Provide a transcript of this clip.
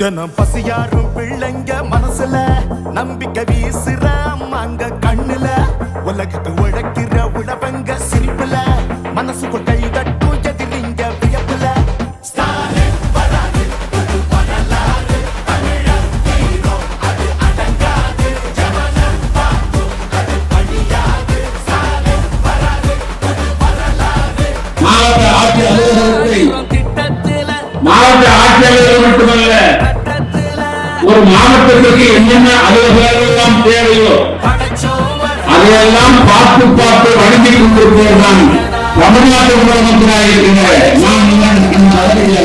தினம் பசியாரும் பிள்ளைங்க மனசுல நம்பிக்கை வீசுற அம்மாங்க கண்ணுல. உலகத்து உழைக்கிற உழவங்க சிரிப்புல மனசுக்குள் கை தட்டும் எதிரிங்க வியப்புல. மாவட்ட ஆட்சியாளர்கள் மட்டுமல்ல ஒரு மாவட்டத்திற்கு என்னென்ன அலுவலகங்கள் எல்லாம் தேவையோ அதையெல்லாம் பார்த்து பார்த்து வழங்கிக் கொண்டிருப்பவர்தான் தமிழ்நாட்டு முதலமைச்சராக இருக்கிற நான் இந்த